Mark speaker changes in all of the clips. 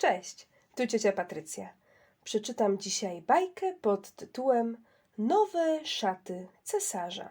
Speaker 1: Cześć, tu ciocia Patrycja. Przeczytam dzisiaj bajkę pod tytułem Nowe szaty cesarza.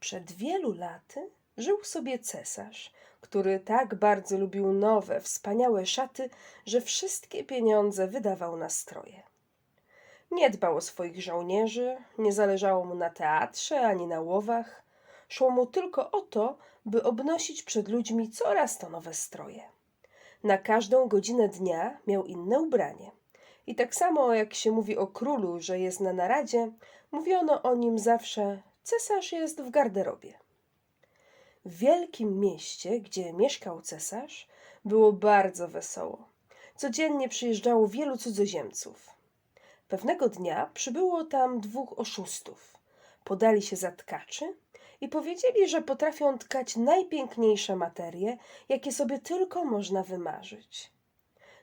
Speaker 1: Przed wielu laty żył sobie cesarz, który tak bardzo lubił nowe, wspaniałe szaty, że wszystkie pieniądze wydawał na stroje. Nie dbał o swoich żołnierzy, nie zależało mu na teatrze ani na łowach. Szło mu tylko o to, by obnosić przed ludźmi coraz to nowe stroje. Na każdą godzinę dnia miał inne ubranie. I tak samo jak się mówi o królu, że jest na naradzie, mówiono o nim zawsze: cesarz jest w garderobie. W wielkim mieście, gdzie mieszkał cesarz, było bardzo wesoło. Codziennie przyjeżdżało wielu cudzoziemców. Pewnego dnia przybyło tam dwóch oszustów. Podali się za tkaczy i powiedzieli, że potrafią tkać najpiękniejsze materie, jakie sobie tylko można wymarzyć.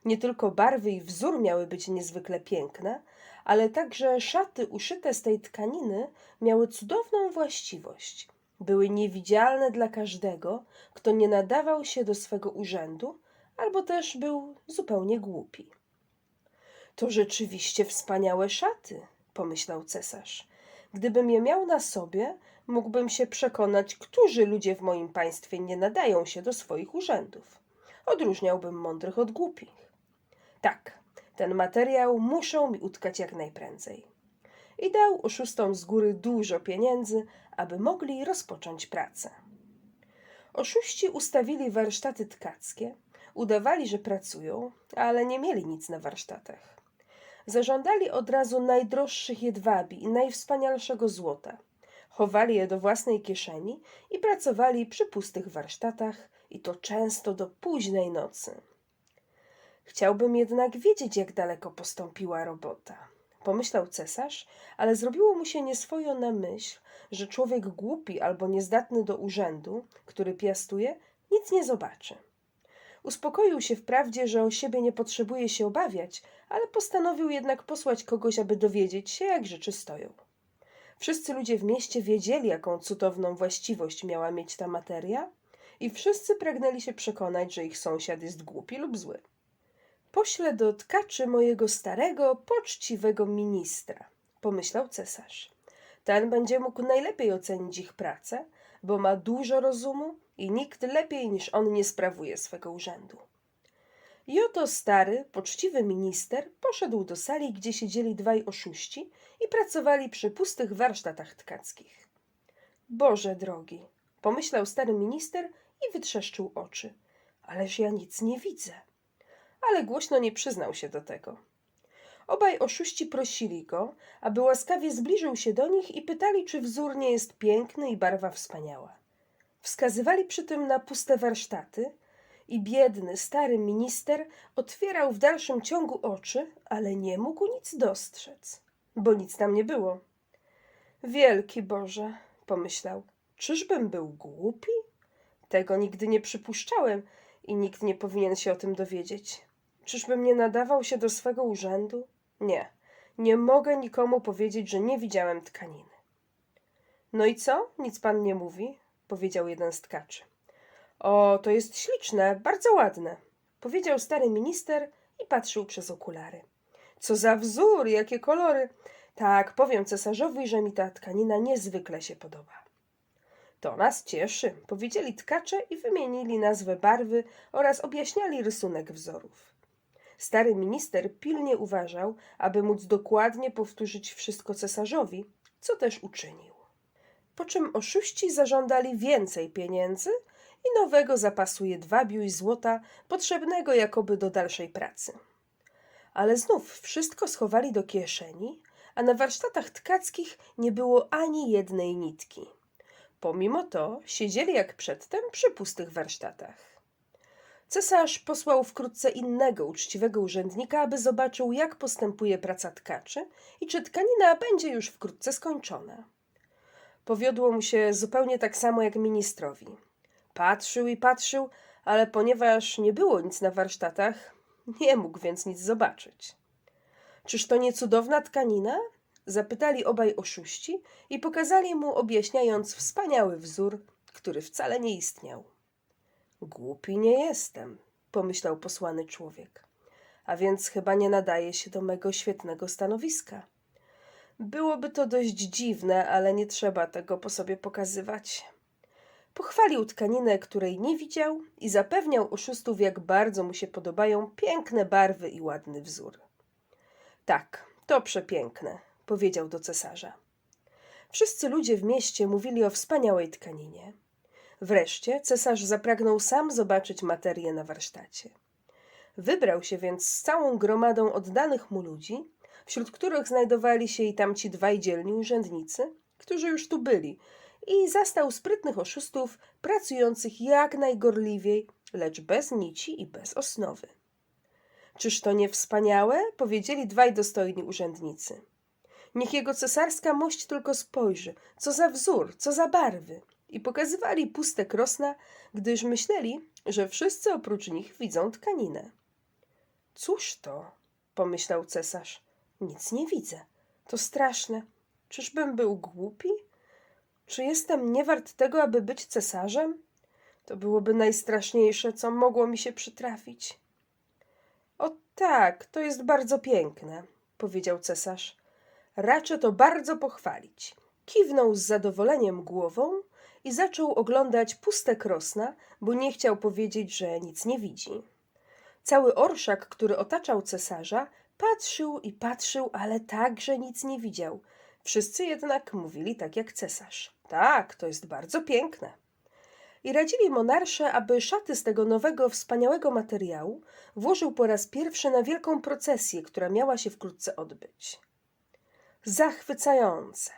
Speaker 1: Nie tylko barwy i wzór miały być niezwykle piękne, ale także szaty uszyte z tej tkaniny miały cudowną właściwość. Były niewidzialne dla każdego, kto nie nadawał się do swego urzędu albo też był zupełnie głupi. To rzeczywiście wspaniałe szaty, pomyślał cesarz. Gdybym je miał na sobie, mógłbym się przekonać, którzy ludzie w moim państwie nie nadają się do swoich urzędów. Odróżniałbym mądrych od głupich. Tak, ten materiał muszą mi utkać jak najprędzej. I dał oszustom z góry dużo pieniędzy, aby mogli rozpocząć pracę. Oszuści ustawili warsztaty tkackie, udawali, że pracują, ale nie mieli nic na warsztatach. Zażądali od razu najdroższych jedwabi i najwspanialszego złota. Chowali je do własnej kieszeni i pracowali przy pustych warsztatach, i to często do późnej nocy. Chciałbym jednak wiedzieć, jak daleko postąpiła robota. Pomyślał cesarz, ale zrobiło mu się nieswojo na myśl, że człowiek głupi albo niezdatny do urzędu, który piastuje, nic nie zobaczy. Uspokoił się wprawdzie, że o siebie nie potrzebuje się obawiać, ale postanowił jednak posłać kogoś, aby dowiedzieć się, jak rzeczy stoją. Wszyscy ludzie w mieście wiedzieli, jaką cudowną właściwość miała mieć ta materia, i wszyscy pragnęli się przekonać, że ich sąsiad jest głupi lub zły. Poślę do tkaczy mojego starego, poczciwego ministra, pomyślał cesarz. Ten będzie mógł najlepiej ocenić ich pracę, bo ma dużo rozumu i nikt lepiej niż on nie sprawuje swego urzędu. I oto stary, poczciwy minister poszedł do sali, gdzie siedzieli dwaj oszuści i pracowali przy pustych warsztatach tkackich. Boże drogi, pomyślał stary minister i wytrzeszczył oczy. Ależ ja nic nie widzę. Ale głośno nie przyznał się do tego. Obaj oszuści prosili go, aby łaskawie zbliżył się do nich i pytali, czy wzór nie jest piękny i barwa wspaniała. Wskazywali przy tym na puste warsztaty i biedny, stary minister otwierał w dalszym ciągu oczy, ale nie mógł nic dostrzec, bo nic tam nie było. Wielki Boże, pomyślał, czyżbym był głupi? Tego nigdy nie przypuszczałem i nikt nie powinien się o tym dowiedzieć. Czyżbym nie nadawał się do swego urzędu? Nie, nie mogę nikomu powiedzieć, że nie widziałem tkaniny. No i co? Nic pan nie mówi? powiedział jeden z tkaczy. O, to jest śliczne, bardzo ładne, powiedział stary minister i patrzył przez okulary. Co za wzór, jakie kolory. Tak, powiem cesarzowi, że mi ta tkanina niezwykle się podoba. To nas cieszy, powiedzieli tkacze i wymienili nazwę barwy oraz objaśniali rysunek wzorów. Stary minister pilnie uważał, aby móc dokładnie powtórzyć wszystko cesarzowi, co też uczynił. Po czym oszuści zażądali więcej pieniędzy i nowego zapasu jedwabiu i złota, potrzebnego jakoby do dalszej pracy. Ale znów wszystko schowali do kieszeni, a na warsztatach tkackich nie było ani jednej nitki. Pomimo to siedzieli jak przedtem przy pustych warsztatach. Cesarz posłał wkrótce innego uczciwego urzędnika, aby zobaczył, jak postępuje praca tkaczy i czy tkanina będzie już wkrótce skończona. Powiodło mu się zupełnie tak samo jak ministrowi. Patrzył i patrzył, ale ponieważ nie było nic na warsztatach, nie mógł więc nic zobaczyć. Czyż to nie cudowna tkanina? Zapytali obaj oszuści i pokazali mu, objaśniając wspaniały wzór, który wcale nie istniał. Głupi nie jestem, pomyślał posłany człowiek. A więc chyba nie nadaje się do mego świetnego stanowiska. Byłoby to dość dziwne, ale nie trzeba tego po sobie pokazywać. Pochwalił tkaninę, której nie widział i zapewniał oszustów, jak bardzo mu się podobają piękne barwy i ładny wzór. Tak, to przepiękne, powiedział do cesarza. Wszyscy ludzie w mieście mówili o wspaniałej tkaninie. Wreszcie cesarz zapragnął sam zobaczyć materię na warsztacie. Wybrał się więc z całą gromadą oddanych mu ludzi, wśród których znajdowali się i tamci dwaj dzielni urzędnicy, którzy już tu byli, i zastał sprytnych oszustów pracujących jak najgorliwiej, lecz bez nici i bez osnowy. Czyż to nie wspaniałe? powiedzieli dwaj dostojni urzędnicy. Niech jego cesarska mość tylko spojrzy, co za wzór, co za barwy. I pokazywali puste krosna, gdyż myśleli, że wszyscy oprócz nich widzą tkaninę. Cóż to? pomyślał cesarz. Nic nie widzę. To straszne. Czyżbym był głupi? Czy jestem nie wart tego, aby być cesarzem? To byłoby najstraszniejsze, co mogło mi się przytrafić. O tak, to jest bardzo piękne, powiedział cesarz. Raczę to bardzo pochwalić. Kiwnął z zadowoleniem głową i zaczął oglądać puste krosna, bo nie chciał powiedzieć, że nic nie widzi. Cały orszak, który otaczał cesarza, patrzył i patrzył, ale także nic nie widział. Wszyscy jednak mówili tak jak cesarz. Tak, to jest bardzo piękne. I radzili monarsze, aby szaty z tego nowego, wspaniałego materiału włożył po raz pierwszy na wielką procesję, która miała się wkrótce odbyć. Zachwycające,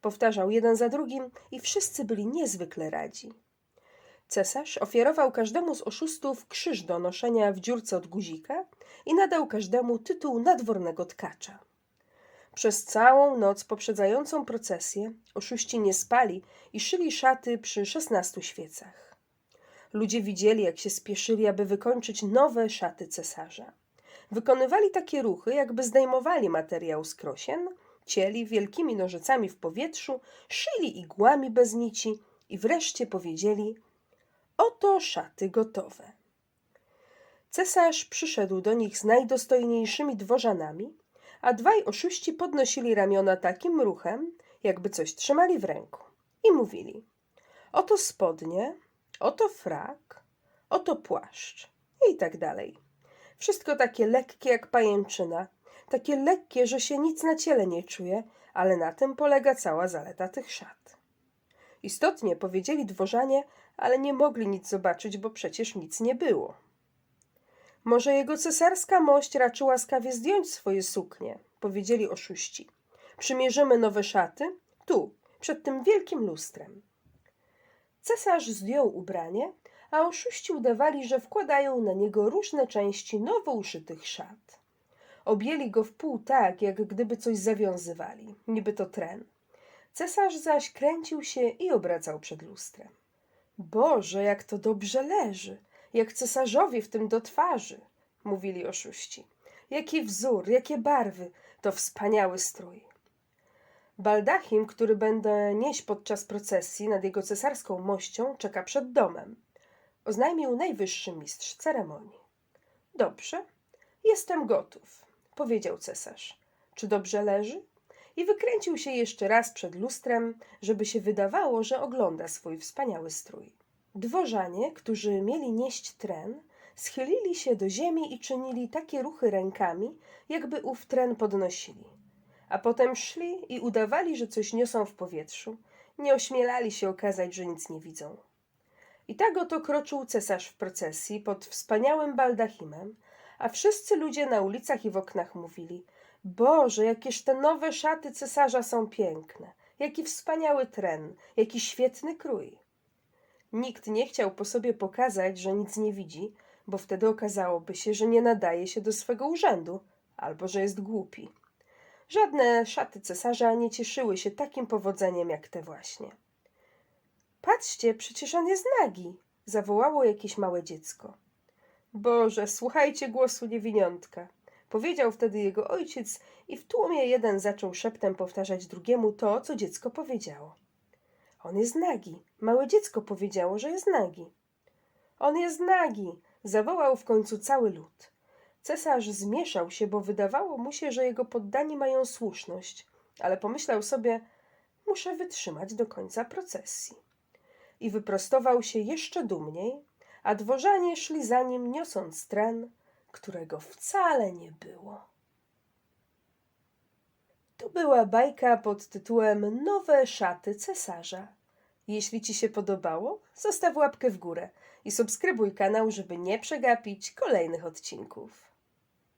Speaker 1: powtarzał jeden za drugim i wszyscy byli niezwykle radzi. Cesarz ofiarował każdemu z oszustów krzyż do noszenia w dziurce od guzika i nadał każdemu tytuł nadwornego tkacza. Przez całą noc poprzedzającą procesję oszuści nie spali i szyli szaty przy szesnastu świecach. Ludzie widzieli, jak się spieszyli, aby wykończyć nowe szaty cesarza. Wykonywali takie ruchy, jakby zdejmowali materiał z krosien, cieli wielkimi nożycami w powietrzu, szyli igłami bez nici i wreszcie powiedzieli: Oto szaty gotowe. Cesarz przyszedł do nich z najdostojniejszymi dworzanami, a dwaj oszuści podnosili ramiona takim ruchem, jakby coś trzymali w ręku. I mówili: Oto spodnie, oto frak, oto płaszcz i tak dalej. Wszystko takie lekkie jak pajęczyna, takie lekkie, że się nic na ciele nie czuje, ale na tym polega cała zaleta tych szat. Istotnie powiedzieli dworzanie, ale nie mogli nic zobaczyć, bo przecież nic nie było. Może jego cesarska mość raczy łaskawie zdjąć swoje suknie, powiedzieli oszuści. Przymierzymy nowe szaty, tu, przed tym wielkim lustrem. Cesarz zdjął ubranie, a oszuści udawali, że wkładają na niego różne części nowo uszytych szat. Objęli go w pół tak, jak gdyby coś zawiązywali, niby to tren. Cesarz zaś kręcił się i obracał przed lustrem. Boże, jak to dobrze leży, jak cesarzowi w tym do twarzy, mówili oszuści. Jaki wzór, jakie barwy, to wspaniały strój. Baldachim, który będę nieść podczas procesji nad jego cesarską mością, czeka przed domem. Oznajmił najwyższy mistrz ceremonii. Dobrze, jestem gotów, powiedział cesarz. Czy dobrze leży? I wykręcił się jeszcze raz przed lustrem, żeby się wydawało, że ogląda swój wspaniały strój. Dworzanie, którzy mieli nieść tren, schylili się do ziemi i czynili takie ruchy rękami, jakby ów tren podnosili. A potem szli i udawali, że coś niosą w powietrzu. Nie ośmielali się okazać, że nic nie widzą. I tak oto kroczył cesarz w procesji pod wspaniałym baldachimem, a wszyscy ludzie na ulicach i w oknach mówili: Boże, jakież te nowe szaty cesarza są piękne, jaki wspaniały tren, jaki świetny krój. Nikt nie chciał po sobie pokazać, że nic nie widzi, bo wtedy okazałoby się, że nie nadaje się do swego urzędu albo że jest głupi. Żadne szaty cesarza nie cieszyły się takim powodzeniem jak te właśnie. Patrzcie, przecież on jest nagi, zawołało jakieś małe dziecko. Boże, słuchajcie głosu niewiniątka. Powiedział wtedy jego ojciec i w tłumie jeden zaczął szeptem powtarzać drugiemu to, co dziecko powiedziało. On jest nagi. Małe dziecko powiedziało, że jest nagi. On jest nagi, Zawołał w końcu cały lud. Cesarz zmieszał się, bo wydawało mu się, że jego poddani mają słuszność, ale pomyślał sobie, muszę wytrzymać do końca procesji. I wyprostował się jeszcze dumniej, a dworzanie szli za nim, niosąc tren, którego wcale nie było. To była bajka pod tytułem Nowe szaty cesarza. Jeśli Ci się podobało, zostaw łapkę w górę i subskrybuj kanał, żeby nie przegapić kolejnych odcinków.